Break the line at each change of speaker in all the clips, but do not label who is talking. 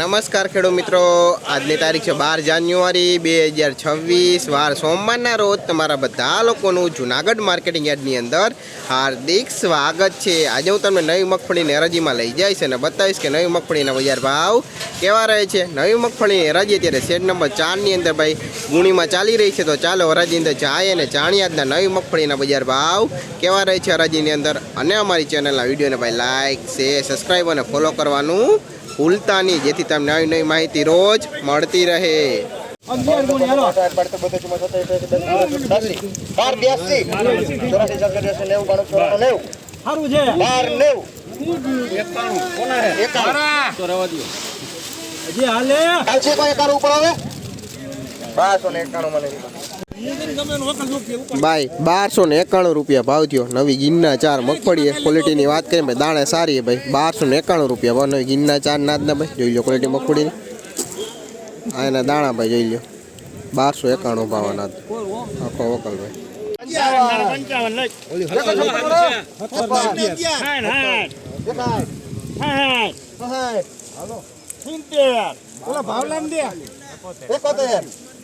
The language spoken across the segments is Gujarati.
નમસ્કાર ખેડૂત મિત્રો. આજની તારીખ છે બાર જાન્યુઆરી બે હજાર છવ્વીસ. વાર સોમવારના રોજ તમારા બધા લોકોનું જુનાગઢ માર્કેટિંગ યાર્ડની અંદર હાર્દિક સ્વાગત છે. આજે હું તમને નવી મગફળીની હરાજીમાં લઈ જઈશ અને બતાવીશ કે નવી મગફળીના બજાર ભાવ કેવા રહે છે. નવી મગફળીની હરાજી અત્યારે શેડ નંબર ચારની અંદર ભાઈ ગુણીમાં ચાલી રહી છે. તો ચાલો હરાજી અંદર જાય અને જાણીએ આજના નવી મગફળીના બજાર ભાવ કેવા રહે છે હરાજીની અંદર. અને અમારી ચેનલના વિડીયોને ભાઈ લાઇક શેર સબસ્ક્રાઈબ અને ફોલો કરવાનું ભૂલતા નહીં જેથી તમને નવી નવી માહિતી રોજ મળતી રહે.
ગુણી હાલો.
બાર નેવું ચોરાણું
છે. હજી હાલે
કોઈ એકાણું ઉપર આવે બારસો ને એકાણું મને.
બાય બારસો ને એકાણું રૂપિયા ભાવ થયો નવી ગિન્ના ચાર મગફળી ક્વોલિટીની વાત કરીએ ભાઈ દાણે સારી ભાઈ બારસો ને એકાણું રૂપિયા ભાવ નવી ગિન્ના ચાર નાદના ભાઈ જોઈ લો ક્વોલિટી મગફળીની આ એના દાણા ભાઈ જોઈ લો બારસો એકાણું ભાવ નાદ આખો વકલ ભાઈ
ભાવલામ દે
એકોતેર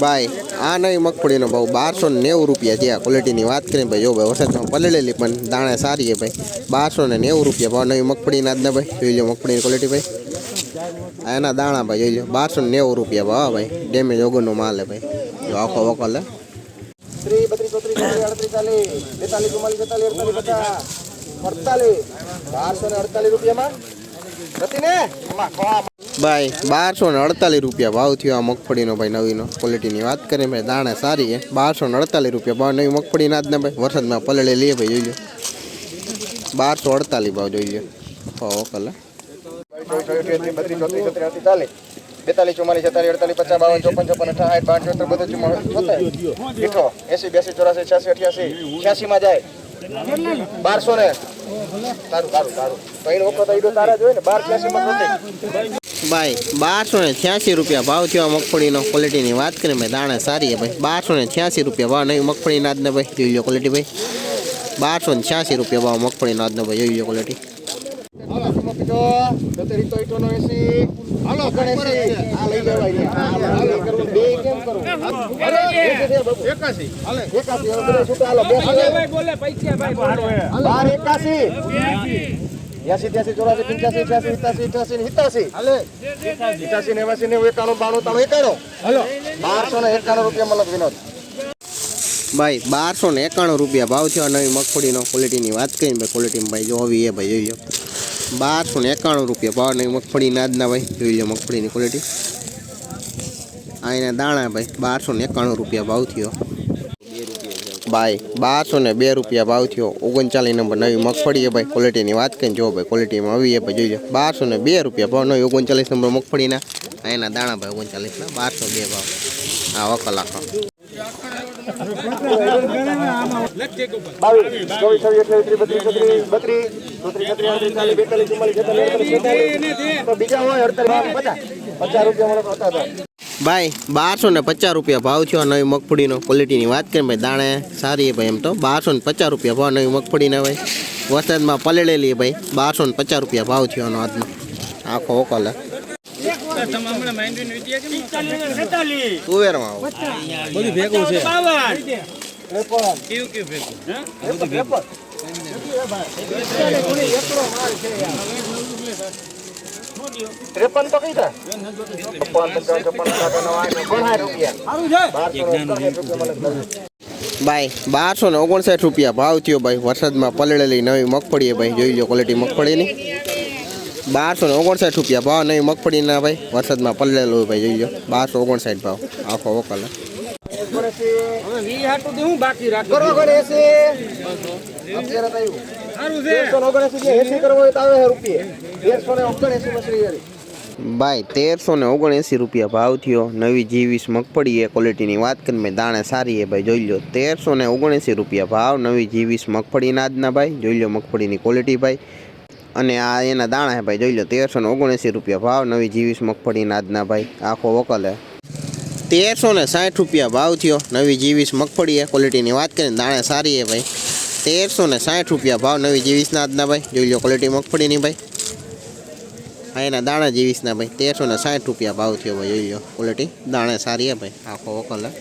ભાઈ આ નવી મગફળીનો ભાવ બારસો ને નેવું રૂપિયા છે. આ ક્વોલિટીની વાત કરીએ ભાઈ જો ભાઈ વરસાદમાં પલળેલી પણ દાણે સારી છે ભાઈ. બારસો ને નેવું રૂપિયા ભાવ નવી મગફળીના જ ને ભાઈ. જોઈ લો મગફળીની ક્વોલિટી ભાઈ. આ એના દાણા ભાઈ જોઈ લો બારસો ને નેવું રૂપિયા ભાવ ભાઈ. ડેમેજ વગરનો માલ છે ભાઈ. જો આખો વકલ હે
ત્રીસ, બત્રીસ, ચોત્રીસ, ચાલીસ, આડત્રીસ, ચાલીસ, બેતાલીસ, ચુમ્માલીસ, બેતાલીસ, અડતાલીસ, પચાસ, અડતાલીસ, બારસો ને અડતાલીસ રૂપિયામાં. નથી ને આમાં ખોળા
ભાઈ બારસો ને અડતાલીસ રૂપિયા ભાવ થયો આ મગફળીનો ભાઈ નવીનો. ક્વોલિટીની વાત કરીએ ભાઈ દાણા સારી છે. બારસો ને અડતાલીસ રૂપિયા ભાવ નવી મગફળી ના જ ને ભાઈ. વરસાદમાં પલળે લઈએ ભાઈ જોઈએ બારસો અડતાલીસ ભાવ જોઈ લો. હો
ચાલીસ, બેતાલીસ, ચુમ્માલીસ, છેતાલીસ, અડતાલીસ, પચાસ, બાવન, ચોપન, ચોપન અઠ્ઠાવન, બાર ચોતેર, છોતેર, ઈઠો, એંસી, બ્યાસી, ચોરાસી, છ્યાસી, અઠ્યાસી, છ્યાસીમાં જાય. બારસો ને. સારું સારું સારું ભાઈ વખત આઈડો તારા જોઈએ ને, બાર નથી.
ભાઈ, બારસો ને છ્યાસી રૂપિયા ભાવ થયો મગફળીનો ક્વોલિટીની વાત કરીએ ભાઈ દાણા સારી છે ભાઈ. બારસો ને છ્યાસી રૂપિયા ભાવ, નહીં, મગફળીના આજને ભાઈ. જોઈ લો ક્વોલિટી ભાઈ. બારસો ને છ્યાસી રૂપિયા ભાવ મગફળીના જ ને ભાઈ, જોઈ લો ક્વોલિટી
હાલો આમાં પીધો તોતેર ઈતો ઈટોનો એંસી હાલો ઓગણએંસી આ લઈ લેવાય હાલો. હાલો. કરવું બે કેમ એંસી બાપુ એકાસી હાલે એકાસી હવે બધા છૂટા. હાલો બે હાલે
બોલે પૈસા ભાઈ
બાર એકાસી બ્યાસી ત્યાસી ચોરાસી પંચ્યાસી છ્યાસી સિત્યાસી અઠ્યાસી ને સિત્યાસી હાલે. સિત્યાસી નેવાસી નેવું એકાણું બાણું તાણું એકાણું. હાલો. બારસો ને એકાણું રૂપિયા મતલબ વિનોદ.
ભાઈ બારસો ને એકાણું રૂપિયા ભાવ થયો નવી મગફળીનો ક્વોલિટીની વાત કરીને ભાઈ ક્વોલિટીમાં ભાઈ જો આવી એ ભાઈ જોઈ બારસો ને એકાણું રૂપિયા ભાવ નહીં મગફળીના આજના ભાઈ. જોઈ લો મગફળીની ક્વોલિટી આ એના દાણા ભાઈ, બારસો ને એકાણું રૂપિયા ભાવ થયો. ભાઈ, બારસો ને બે રૂપિયા ભાવ થયો. ઓગણચાલીસ નંબર નવી મગફળી ભાઈ ક્વોલિટીની વાત કરીને જો ભાઈ ક્વોલિટીમાં આવી ભાઈ, જોઈ લો. બારસો ને બે રૂપિયા ભાવ, નવી ઓગણચાલીસ નંબર મગફળીના. આ એના દાણા ભાઈ, ઓગણચાલીસના, બારસો બે ભાવ. આ વકલ આખો
બાવીસ. ચોવીસ છવ્વીસ અઠ્યાવીસ ત્રીસ બત્રીસ બત્રીસ ચોત્રીસ છત્રીસ ચાલીસ બેતાલીસ ચુમ્માલીસ છેતાલીસ અડતાલીસ બેતાલીસ તો બીજા હોય અડતાલીસ પચાસ. પચાસ રૂપિયા મળે હતા હતા
ભાઈ બારસો ને પચાસ રૂપિયા ભાવ થયો નવી મગફળીનો. ક્વોલિટીની વાત કરીએ ભાઈ? દાણે સારી ભાઈ એમ તો. બારસો ને પચાસ રૂપિયા ભાવ નવી મગફળીના ભાઈ. વરસાદમાં પલળેલી ભાઈ. બારસો ને પચાસ રૂપિયા ભાવ થયો એનો આજનો. આખો ઓકલ તુવેરમાં
બધું ભેગું છે.
ભાઈ બારસો ને ઓગણસાઠ રૂપિયા ભાવ થયો ભાઈ. વરસાદમાં પલળેલી નવી મગફળી ભાઈ. જોઈ લો ક્વોલિટી મગફળીની. બારસો ને ઓગણસાઠ રૂપિયા ભાવ નવી મગફળીના ભાઈ. વરસાદમાં પલળેલું હોય ભાઈ જોઈ લો. બારસો ઓગણસાઠ ભાવ. આખો વકલ ભાઈ, તેરસો ને ઓગણએંસી રૂપિયા ભાવ થયો. નવી જીવીસ મગફળી એ ક્વોલિટીની વાત કરી મેં દાણે સારી એ ભાઈ, જોઈ લો તેરસો ને ઓગણએંસી રૂપિયા ભાવ, નવી જીવીસ મગફળીના આજના ભાઈ, જોઈ લો મગફળીની ક્વોલિટી ભાઈ. અને આ એના દાણા હે ભાઈ, જોઈ લો તેરસો ને ઓગણએંસી રૂપિયા ભાવ, નવી જીવીસ મગફળીના આજના ભાઈ. આખો વકલ હે. તેરસો ને સાઠ રૂપિયા ભાવ થયો. નવી જીવીસ મગફળી એ ક્વોલિટીની વાત કરીને દાણે સારી એ ભાઈ. તેરસો ને સાઠ રૂપિયા ભાવ નવી જીવીસના આજના ભાઈ. જોઈ લો ક્વોલિટી મગફળીની ભાઈ. હા, એના દાણા જીવીસના ભાઈ. તેરસો ને સાઠ રૂપિયા ભાવ થયો ભાઈ, જોઈ લો ક્વોલિટી દાણે સારી હે ભાઈ. આખો વકલ હે